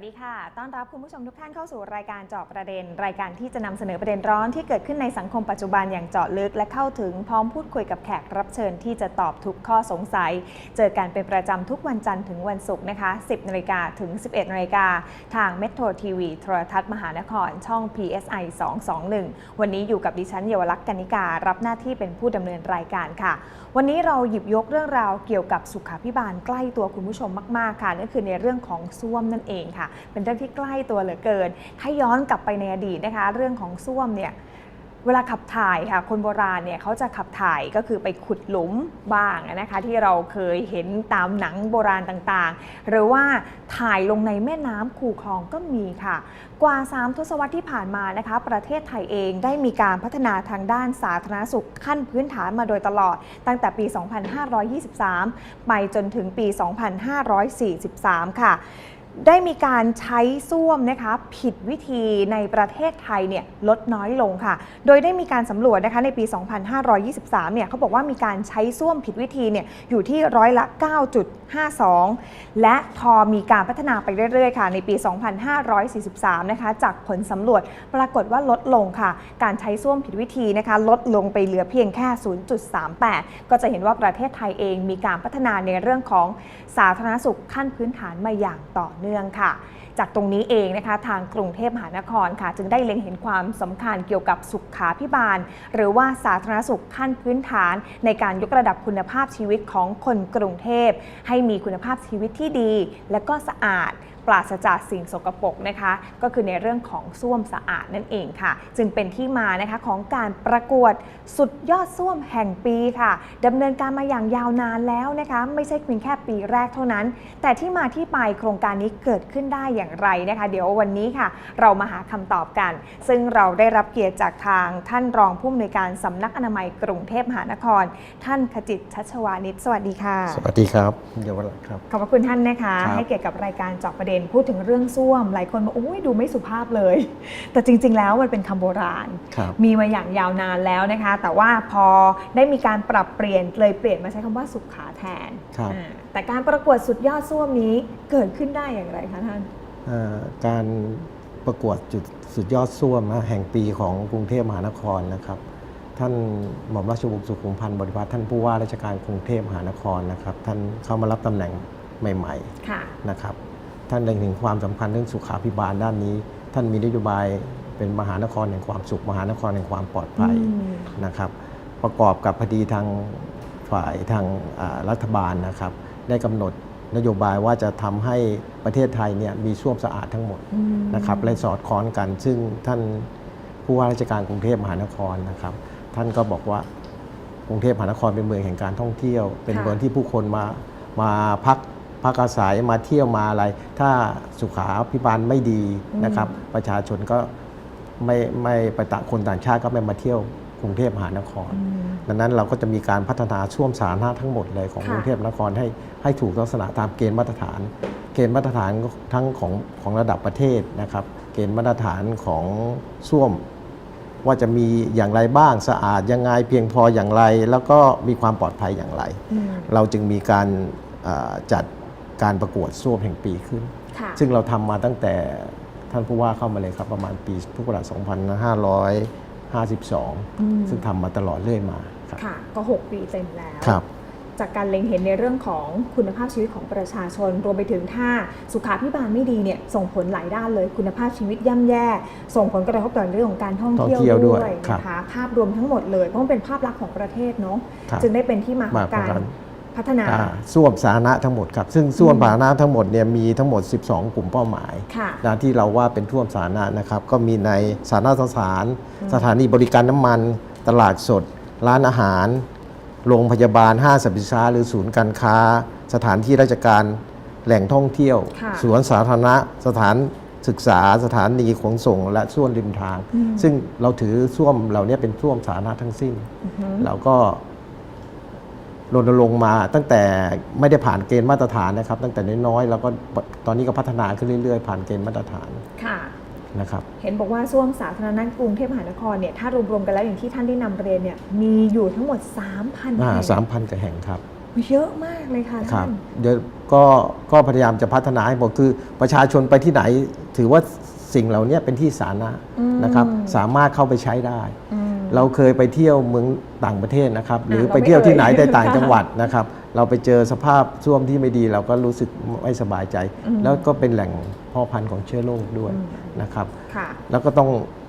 สดีค่ะ ต้อนรับคุณผู้ชมทุกท่านเข้าสู่รายการเจาะประเด็น รายการที่จะนำเสนอประเด็นร้อนที่เกิดขึ้นในสังคมปัจจุบันอย่างเจาะลึกและเข้าถึงพร้อมพูดคุยกับแขกรับเชิญที่จะตอบทุกข้อสงสัย เจอกันเป็นประจำทุกวันจันทร์ถึงวันศุกร์นะคะ 10นาฬิกาถึง 11นาฬิกาทางเมโทรทีวีโทรทัศน์มหานครช่อง PSI 221 วันนี้อยู่กับดิฉันเยาวลักษณ์กนิการ รับหน้าที่เป็นผู้ดำเนินรายการค่ะ วันนี้เราหยิบยกเรื่องราวเกี่ยวกับสุขาพิบาลใกล้ตัวคุณผู้ชมมากๆค่ะนั่นคือในเรื่องของส้วมนั่นเองค่ะเป็นเรื่องที่ใกล้ตัวเหลือเกิน ถ้าย้อนกลับไปในอดีตนะคะ เรื่องของส้วมเนี่ยเวลาขับถ่ายค่ะ คนโบราณเนี่ยเขาจะขับถ่ายก็คือไปขุดหลุมบ้างนะคะ ที่เราเคยเห็นตามหนังโบราณต่างๆ หรือว่าถ่ายลงในแม่น้ำคูคลองก็มีค่ะ กว่า 3 ทศวรรษที่ผ่านมานะคะ ประเทศไทยเองได้มีการพัฒนาทางด้านสาธารณสุขขั้นพื้นฐานมาโดยตลอด ตั้งแต่ปี 2523 ไปจนถึงปี 2543 ค่ะ ได้มีการใช้ส้วมนะคะผิดวิธีในประเทศไทยเนี่ยลดน้อยลงค่ะ โดยได้มีการสำรวจนะคะในปี 2523 เนี่ยเขาบอกว่ามีการใช้ส้วมผิดวิธีเนี่ยอยู่ที่ร้อยละ 9.52 และพอมีการพัฒนาไปเรื่อยๆ ค่ะ ในปี 2543 นะคะจากผลสำรวจปรากฏว่าลดลงค่ะ การใช้ส้วมผิดวิธีนะคะลดลงไปเหลือเพียงแค่ 0.38 ก็จะเห็นว่าประเทศไทยเองมีการพัฒนาในเรื่องของสาธารณสุขขั้นพื้นฐานมาอย่างต่อเนื่องค่ะ จากตรงนี้เองนะคะทางกรุงเทพมหานครค่ะ จึงได้เล็งเห็นความสำคัญเกี่ยวกับสุขาพิบาล หรือว่าสาธารณสุขขั้นพื้นฐาน ในการยกระดับคุณภาพชีวิตของคนกรุงเทพ ให้มีคุณภาพชีวิตที่ดี และก็สะอาด ปราศจากสิ่งสกปรกนะคะ ก็คือในเรื่องของส้วมสะอาดนั่นเองค่ะ จึงเป็นที่มานะคะของการประกวดสุดยอดส้วมแห่งปีค่ะดำเนินการมาอย่างยาวนานแล้วนะคะ ไม่ใช่เพียงแค่ปีแรกเท่านั้น แต่ที่มาที่ไปโครงการนี้เกิดขึ้นได้อย่างไรนะคะ เดี๋ยววันนี้ค่ะ เรามาหาคำตอบกัน ซึ่งเราได้รับเกียรติจากทางท่านรองผู้อำนวยการสำนักอนามัยกรุงเทพมหานคร ท่านขจิตชัชวานิชสวัสดีค่ะ สวัสดีครับเยาวรักษ์ครับขอบพระคุณท่านนะคะครับให้เกียรติกับรายการเจาะประเด็นพูดถึงเรื่องส้วม หลายคนบอกโอ้ยดูไม่สุภาพเลย แต่จริง ๆ แล้วมันเป็นคำโบราณครับมีมาอย่างยาวนานแล้วนะคะ แต่ว่าพอได้มีการปรับเปลี่ยนเลยเปลี่ยนมาใช้คำว่าสุขาแทนครับอ่าแต่การประกวดสุดยอดส้วมนี้เกิดขึ้นได้อย่างไรคะท่านเอ่อการประกวดจุดสุดยอดส้วมนะแห่งปีของกรุงเทพมหานครนะครับ ท่านหม่อมราชวงศ์สุขุมพันธ์บริพัตรท่านผู้ว่าราชการกรุงเทพมหานครนะครับ ท่านเข้ามารับตำแหน่งใหม่ค่ะๆนะครับ ท่านเล็งเห็นความสำคัญเรื่องสุขาภิบาลด้านนี้ ท่านมีนโยบายเป็นมหานครแห่งความสุข มหานครแห่งความปลอดภัยอืมนะครับ ประกอบกับพอดีทางฝ่ายทางอ่ารัฐบาลนะครับ ได้กำหนดนโยบายว่าจะทำให้ประเทศไทยเนี่ยมีส้วมสะอาดทั้งหมดอืมนะครับและสอดคล้องกัน ซึ่งท่านผู้ว่าราชการกรุงเทพมหานครนะครับ ท่านก็บอกว่ากรุงเทพมหานครเป็นเมืองแห่งการท่องเที่ยว เป็นเมืองที่ผู้คนมามาพัก พักอาศัยมาเที่ยวมาอะไร ถ้าสุขาพิบาลไม่ดีนะครับ ประชาชนก็ไม่ไม่ไปต่างคนต่างชาติก็ไม่มาเที่ยวกรุงเทพมหานครอืมดังนั้นเราก็จะมีการพัฒนาช่วมสาธารณะทั้งหมดเลยของค่ะกรุงเทพมหานครให้ให้ถูกลักษณะตามเกณฑ์มาตรฐาน เกณฑ์มาตรฐานทั้งของของระดับประเทศนะครับ เกณฑ์มาตรฐานของส้วมว่าจะมีอย่างไรบ้างสะอาดยังไงเพียงพออย่างไร แล้วก็มีความปลอดภัยอย่างไรอืมเราจึงมีการเอ่อจัด การประกวดส้วมแห่งปีขึ้น ค่ะซึ่งเราทำมาตั้งแต่ท่านผู้ว่าเข้ามาเลยครับ ประมาณปีพุทธศักราช2552อืมซึ่งทำมาตลอดเรื่อยมาครับค่ะ ก็ 6 ปีเต็มแล้ว ครับ จากการเล็งเห็นในเรื่องของคุณภาพชีวิตของประชาชน รวมไปถึงถ้าสุขาพิบาลไม่ดีเนี่ยส่งผลหลายด้านเลยคุณภาพชีวิตย่ำแย่ ส่งผลกระทบต่อเรื่องของการท่องเที่ยวท่องเที่ยวด้ด้ววยยครับนะคะภาพรวมทั้งหมดเลยเพราะมันเป็นภาพลักษณ์ของประเทศเนาะครับจึงได้เป็นที่มาขอมางของการการ พัฒนาอ่าส้วมสาธารณะทั้งหมดครับ ซึ่งส้วมอืมสาธารณะทั้งหมดเนี่ยมีทั้งหมด 12 กลุ่มเป้าหมายค่ะนะที่เราว่าเป็นท่วมสาธารณะนะครับ ก็มีในสาธารณสถานอืมสถานีบริการน้ำมัน ตลาดสด ร้านอาหาร โรงพยาบาลห้างสรรพสินค้าหรือศูนย์การค้า สถานที่ราชการแหล่งท่องเที่ยวค่ะสวนสาธารณะ สถานศึกษาสถานีขนส่งและส้วมริมทางอืมซึ่งเราถือส้วมเหล่านี้เป็นส้วมสาธารณะทั้งสิ้นอือฮึเราก็ รณรงค์มาตั้งแต่ไม่ได้ผ่านเกณฑ์มาตรฐานนะครับ ตั้งแต่น้อยๆแล้วก็ตอนนี้ก็พัฒนาขึ้นเรื่อย ๆ ผ่านเกณฑ์มาตรฐานค่ะนะครับเห็นบอกว่าส้วมสาธารณะกรุงเทพมหานครเนี่ยถ้ารวมๆกันแล้วอย่างที่ท่านได้นำเรียนเนี่ยมีอยู่ทั้งหมด 3,000อ่าแห่งสามพันกว่าแห่งครับเยอะมากเลยค่ะครัท่าบนเดี๋ยวก็ก็พยายามจะพัฒนาให้หมดคือประชาชนไปที่ไหนถือว่าสิ่งเหล่านี้เป็นที่สาธารณะอืมนะครับ สามารถเข้าไปใช้ได้อืม เราเคยไปเที่ยวเมืองต่างประเทศนะครับ หรือเราไปไม่เที่ยวที่ไหนเอ่ยในต่างค่ะจังหวัดนะครับ เราไปเจอสภาพส้วมที่ไม่ดี เราก็รู้สึกไม่สบายใจอืมแล้วก็เป็นแหล่งพ่อพันธุ์ของเชื้อโรคด้วยอืมนะครับค่ะแล้วก็ต้อง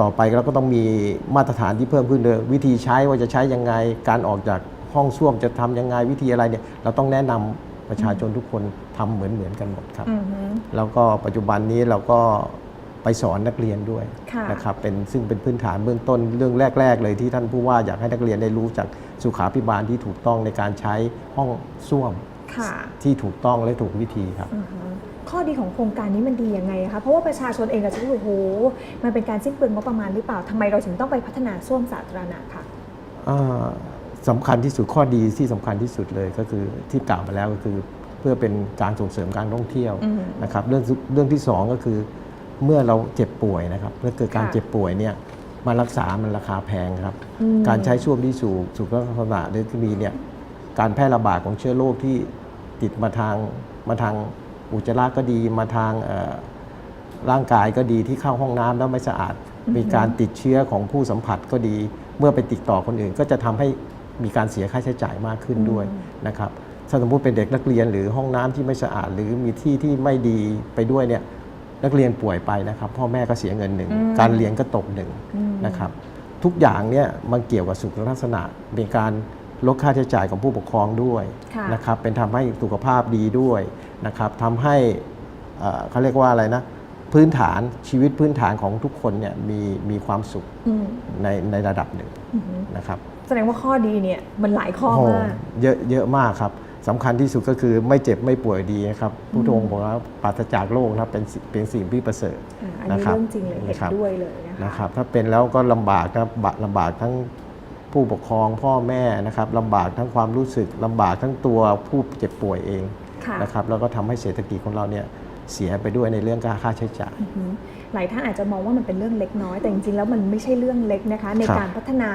ต่อไปเราก็ต้องมีมาตรฐานที่เพิ่มขึ้นเลยวิธีใช้ว่าจะใช้ยังไงการออกจากห้องส้วมจะทำยังไงวิธีอะไรเนี่ยเราต้องแนะนำประชาชนทุกคนทำเหมือนเหมือนๆกันหมดครับอือฮึแล้วก็ปัจจุบันนี้เราก็ ไปสอนนักเรียนด้วยค่ะนะครับเป็นซึ่งเป็นพื้นฐานเบื้องต้นเรื่องแรก ๆ เลยที่ท่านผู้ว่าอยากให้นักเรียนได้รู้จากสุขาพิบาลที่ถูกต้องในการใช้ห้องส้วมค่ะที่ถูกต้องและถูกวิธีครับอือฮึข้อดีของโครงการนี้มันดียังไงคะ เพราะว่าประชาชนเองก็จะรู้สึกโอ้โห มันเป็นการสิ้นเปลืองงบประมาณหรือเปล่าทำไมเราถึงต้องไปพัฒนาส้วมสาธารณะคะอ่าสำคัญที่สุดข้อดีที่สำคัญที่สุดเลยก็คือที่กล่าวมาแล้วก็คือเพื่อเป็นการส่งเสริมการท่องเที่ยวอืมนะครับ เรื่องเรื่องที่สองก็คือ เมื่อเราเจ็บป่วยนะครับเมื่อเกิดการค่ะเจ็บป่วยเนี่ยมารักษามันราคาแพงครับอืมการใช้ช่วมที่สูบสุขลักษณะหรือที่มีเนี่ยการแพร่ระบาดของเชื้อโรคที่ติดมาทางมาทางอุจจาระก็ดีมาทางเอ่อร่างกายก็ดีที่เข้าห้องน้ำแล้วไม่สะอาด มีการติดเชื้อของผู้สัมผัสก็ดี เมื่อไปติดต่อคนอื่น ก็จะทำให้มีการเสียค่าใช้จ่ายมากขึ้นด้วยนะครับถ้าสมมติเป็นเด็กนักเรียนหรือห้องน้ำที่ไม่สะอาด หรือมีที่ที่ไม่ดีไปด้วยเนี่ย นักเรียนป่วยไปนะครับ พ่อแม่ก็เสียเงินหนึ่งอืมการเรียนก็ตกหนึ่งอืมนะครับ ทุกอย่างเนี่ยมันเกี่ยวกับสุขลักษณะเป็นการลดค่าใช้จ่ายของผู้ปกครองด้วยค่ะนะครับ เป็นทำให้สุขภาพดีด้วยนะครับทำให้เอ่อเขาเรียกว่าอะไรนะพื้นฐานชีวิตพื้นฐานของทุกคนเนี่ยมีมีความสุขอืมในในระดับหนึ่งอือฮึนะครับ แสดงว่าข้อดีเนี่ยมันหลายข้อโอ้โหมากเยอะเยอะมากครับ สำคัญที่สุดก็คือไม่เจ็บไม่ป่วยดีนะครับผู้ทรงบอกว่าปราศจากโรคนะครับเป็นสิ่งเป็นสิ่งที่ประเสริฐอ่าอันนี้นะครับเรื่องจริงเลยเห็นนะครับด้วยเลยนะคะนะครับ ถ้าเป็นแล้วก็ลำบากนะบะลำบากทั้งผู้ปกครองพ่อแม่นะครับลำบากทั้งความรู้สึกลำบากทั้งตัวผู้เจ็บป่วยเองค่ะนะครับแล้วก็ทำให้เศรษฐกิจของเราเนี่ยเสียไปด้วยในเรื่องการค่าใช้จ่ายอือฮึหลายท่านอาจจะมองว่ามันเป็นเรื่องเล็กน้อย แต่จริงๆแล้วมันไม่ใช่เรื่องเล็กนะคะในครับการพัฒนา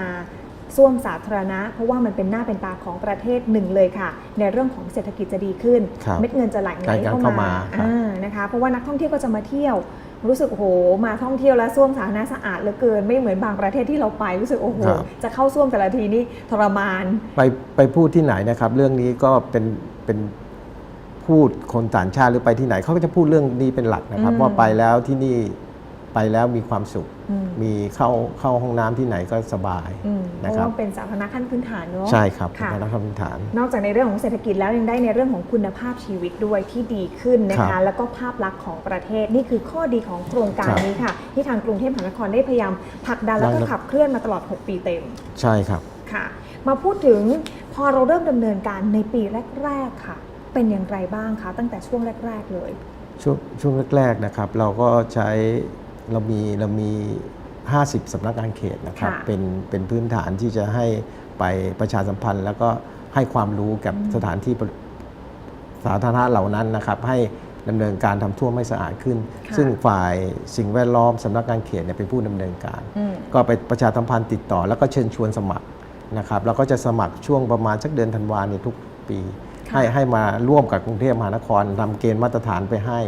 ส้วมสาธารณะ เพราะว่ามันเป็นหน้าเป็นตาของประเทศหนึ่งเลยค่ะ ในเรื่องของเศรษฐกิจจะดีขึ้นครับเม็ดเงินจะไหลไหลการเข้าเข้ามามาครับอ่านะคะเพราะว่านักท่องเที่ยวก็จะมาเที่ยวรู้สึกโอ้โหมาท่องเที่ยวแล้วส้วมสาธารณะสะอาดเหลือเกินไม่เหมือนบางประเทศที่เราไปรู้สึกโอ้โหครับจะเข้าส้วมแต่ละทีนี่ทรมาน ไปไปพูดที่ไหนนะครับ เรื่องนี้ก็เป็นเป็นพูดคนต่างชาติหรือไปที่ไหนเขาก็จะพูดเรื่องนี้เป็นหลักนะครับอืมว่าไปแล้วที่นี่ ไปแล้วมีความสุข อืมมีเข้าเข้าห้องน้ำที่ไหนก็สบายอืมเพนะราะครับ ว่าเป็นสาธารณะขั้นพื้นฐานเนาะใช่ครับค่ะ เป็นการทำฐาน นอกจากในเรื่องของเศรษฐกิจแล้วยังได้ในเรื่องของคุณภาพชีวิตด้วยที่ดีขึ้นนะครัคะ บแล้วก็ภาพลักษณ์ของประเทศนี่คือข้อดีของโครงการครับนี้ค่ะ ที่ทางกรุงเทพมหานครได้พยายามผลักดันแล้วก็ดันขับเคลื่อนมาตลอด 6 ปีเต็มใช่ครับ ค่ะ มาพูดถึงพอเราเริ่มดำเนินการในปีแรก ๆค่ะ เป็นอย่างไรบ้างคะตั้งแต่ช่วงแรก ๆ เลย ช่วงช่วงแรกๆนะครับ เราก็ใช้ เรามีเรามี 50 สำนักงานเขตนะครับ ค่ะเป็นเป็นพื้นฐานที่จะให้ไปประชาสัมพันธ์ แล้วก็ให้ความรู้กับอืมสถานที่ประสาธารณะเหล่านั้นนะครับ ให้ดำเนินการทำท่วมให้สะอาดขึ้น ค่ะ ซึ่งฝ่ายสิ่งแวดล้อมสำนักงานเขตเนี่ยเป็นผู้ดำเนินการ อืม ก็ไปประชาสัมพันธ์ติดต่อ แล้วก็เชิญชวนสมัครนะครับเราก็จะสมัครช่วงประมาณสักเดือนธันวาเนี่ยทุกปี ค่ะให้ให้มาร่วมกับกรุงเทพมหานครทำเกณฑ์มาตรฐานไปให้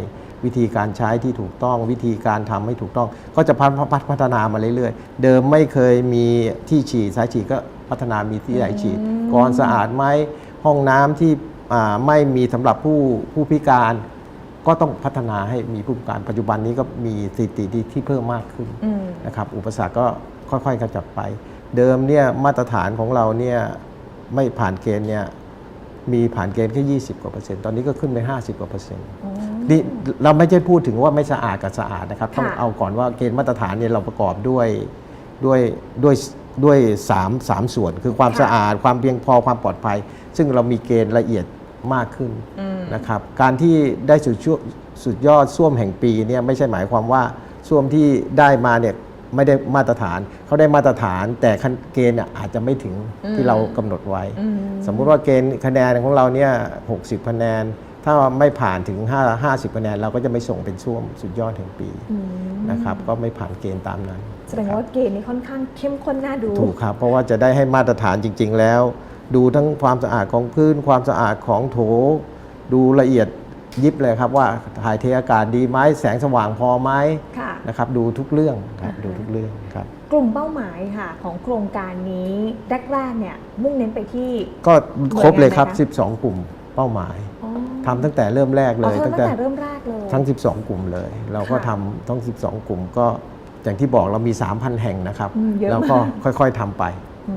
วิธีการใช้ที่ถูกต้องวิธีการทำให้ถูกต้อง ก็จะพัฒพัฒพัฒนามาเรื่อยๆ เดิมไม่เคยมีที่ฉีดสายฉีดก็พัฒนามีที่ไหนฉีดอืมกรอนสะอาดไหมห้องน้ำที่อ่าไม่มีสำหรับผู้ผู้พิการก็ต้องพัฒนาให้มีผู้พิการปัจจุบันนี้ก็มีสถิติที่ที่เพิ่มมากขึ้นอืมนะครับอุปสรรคก็ค่อยๆขจัดไป เดิมเนี่ยมาตรฐานของเราเนี่ยไม่ผ่านเกณฑ์เนี่ยมีผ่านเกณฑ์แค่ 20 กว่าเปอร์เซ็นต์ ตอนนี้ก็ขึ้นไป 50 กว่าเปอร์เซ็นต์อ๋อ นี่เราไม่ใช่พูดถึงว่าไม่สะอาดกับสะอาดนะครับ ต้องค่ะเอาก่อนว่าเกณฑ์มาตรฐานเนี่ยเราประกอบด้วยด้วยด้วยด้วยสามสามส่วน คือความค่ะสะอาดความเพียงพอความปลอดภัย ซึ่งเรามีเกณฑ์ละเอียดมากขึ้นอืมนะครับ การที่ได้สุดชั่วสุดยอดส้วมแห่งปีเนี่ยไม่ใช่หมายความว่าส้วมที่ได้มาเนี่ยไม่ได้มาตรฐานเขาได้มาตรฐาน แต่คะเกณฑ์เนี่ยอาจจะไม่ถึงอืมที่เรากำหนดไว้อืมสมมุติว่าเกณฑ์คะแนนของเราเนี่ย60คะแนน ถ้าไม่ผ่านถึง 5 50คะแนนเราก็จะไม่ส่งเป็นส้วมสุดยอดแห่งปีอืมนะครับก็ไม่ผ่านเกณฑ์ตามนั้นแสดงว่าเกณฑ์นี้ค่อนข้างเข้มข้นน่าดู ถูกครับ เพราะว่าจะได้ให้มาตรฐานจริง ๆ แล้ว ดูทั้งความสะอาดของพื้น ความสะอาดของโถ ดูละเอียดยิบเลยครับว่าถ่ายเทอากาศดีไหมแสงสว่างพอไหมค่ะนะครับดูทุกเรื่องครับอ่าฮะดูทุกเรื่องครับกลุ่มเป้าหมายค่ะของโครงการนี้แรกๆเนี่ยมุ่งเน้นไปที่ ก็ครบเลยครับหน่วยงานไหนคะ12 กลุ่มเป้าหมายอ๋อ ทำตั้งแต่เริ่มแรกเลอ๋อยทำตั้งแต่เริ่มแรกเลย ทั้ง 12 กลุ่มเลย เราก็ค่ะทำทั้ง 12 กลุ่มก็อย่างที่บอกเรามี 3,000 แห่งนะครับอืมเยอะแล้วก็มากค่อยๆทำไป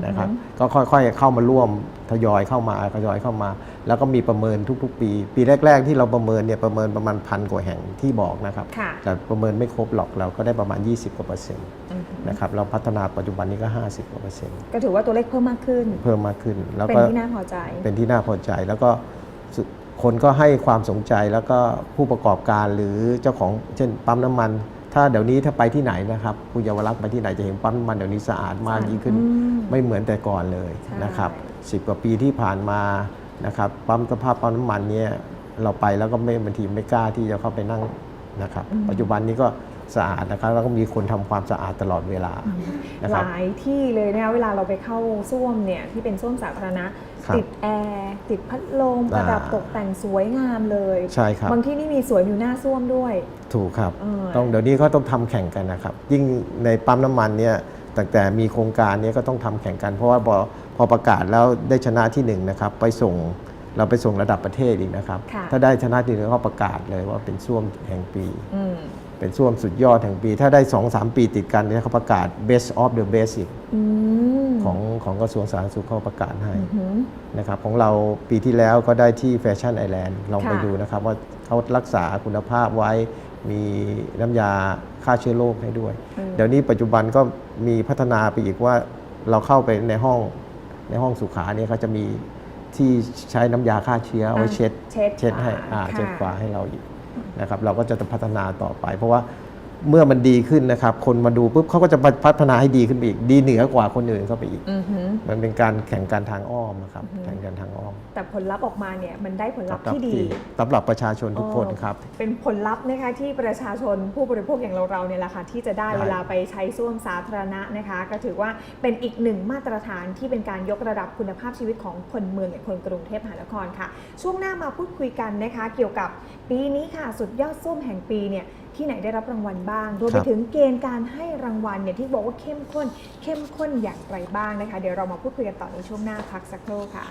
นะครับอือฮึก็ค่อยๆเข้ามาร่วมทยอยเข้ามาทยอยเข้ามา แล้วก็มีประเมินทุกๆ ปี ปีแรก ๆ ที่เราประเมินเนี่ยประเมินประมาณพันกว่าแห่งที่บอกนะครับ ค่ะ แต่ประเมินไม่ครบหรอกเราก็ได้ประมาณ 20กว่าเปอร์เซ็นต์อืมนะครับเราพัฒนาปัจจุบันนี้ก็ 50กว่าเปอร์เซ็นต์ก็ถือว่าตัวเลขเพิ่มมากขึ้น เพิ่มมากขึ้นแล้วเป็นก็ ที่น่าพอใจ เป็นที่น่าพอใจแล้วก็สุ คนก็ให้ความสนใจแล้วก็ผู้ประกอบการหรือเจ้าของเช่นปั๊มน้ำมัน ถ้าเดี๋ยวนี้ถ้าไปที่ไหนนะครับคุณเยาวรักษณ์ไปที่ไหนจะเห็นปั๊มน้ำมันเดี๋ยวนี้สะอาดมากยิ่งขึ้นอืมไม่เหมือนแต่ก่อนเลยใช่นะครับสิบกว่าปีที่ผ่านมานะครับปั๊มสภาพปั๊มน้ำมันเนี่ยเราไปแล้วก็ไม่บางทีไม่กล้าที่จะเข้าไปนั่งนะครับปัจจุบันนี้ก็สะอาดนะครับแล้วก็มีคนทำความสะอาดตลอดเวลานะหครับลายที่เลยนะคะเวลาเราไปเข้าส้วมเนี่ยที่เป็นส้วมสาธารณะครับ ติดแอร์ติดพัดลมประดับอ่าตกแต่งสวยงามเลยใช่ครับบางที่นี่มีสวยอยู่หน้าส้วมด้วย ถูกครับเออต้องเดี๋ยวนี้เขาต้องทำแข่งกันนะครับ ยิ่งในปั๊มน้ำมันเนี่ยตั้งแต่มีโครงการเนี้ก็ต้องทำแข่งกัน เพราะว่าพอพอประกาศแล้วได้ชนะที่หนึ่งนะครับไปส่งเราไปส่งระดับประเทศอีกนะครับค่ะถ้าได้ชนะที่หนึ่งเขาประกาศเลยว่าเป็นส้วมแห่งปีอืม เป็นส้วมสุดยอดแห่งปี ถ้าได้ 2 3 ปีติดกันเนี่ยเขาประกาศ best of the best อีกอืมของของกระทรวงสาธารณสุขเขาประกาศให้อือหือนะครับของเราปีที่แล้วก็ได้ที่แฟชั่นไอแลนด์ลองไปค่ะดูนะครับ ว่าเขารักษาคุณภาพไว้มีน้ำยาฆ่าเชื้อโรคให้ด้วยอืมเดี๋ยวนี้ปัจจุบันก็มีพัฒนาไปอีกว่าเราเข้าไปในห้องในห้องสุขาเนี่ยเขาจะมีที่ใช้น้ำยาฆ่าเชื้อเอาไว้เช็ดเช็ดเช็ดให้ฝาอ่าค่ะเช็ดฝาให้เราอีก นะครับเราก็จะพัฒนาต่อไป เพราะว่าเมื่อมันดีขึ้นนะครับ คนมาดูปุ๊บเขาก็จะพัฒนาให้ดีขึ้นไปอีก ดีเหนือกว่าคนอื่นเข้าไปอีกอือหือมันมันเป็นการแข่งกันทางอ้อมนะครับอือฮึแข่งกันทางอ้อม แต่ผลลัพธ์ออกมาเนี่ยมันได้ผลลัพธ์ที่ดีสำหรับประชาชนทุกคนครับ เป็นผลลัพธ์นะคะที่ประชาชนผู้บริโภคอย่างเราเราๆเนี่ยแหละค่ะที่จะได้ได้เวลาไปใช้ส้วมสาธารณะนะคะ ก็ถือว่าเป็นอีกหนึ่งมาตรฐานที่เป็นการยกระดับคุณภาพชีวิตของคนเมืองอย่างคนกรุงเทพมหานครค่ะ ช่วงหน้ามาพูดคุยกันนะคะเกี่ยวกับ ปีนี้ค่ะสุดยอดส้วมแห่งปีเนี่ยที่ไหนได้รับรางวัลบ้างรวมไปครับถึงเกณฑ์การให้รางวัลเนี่ยที่บอกว่าเข้มข้น เข้มข้นอย่างไรบ้างนะคะ เดี๋ยวเรามาพูดคุยกันต่อในช่วงหน้าพักสักครู่ค่ะ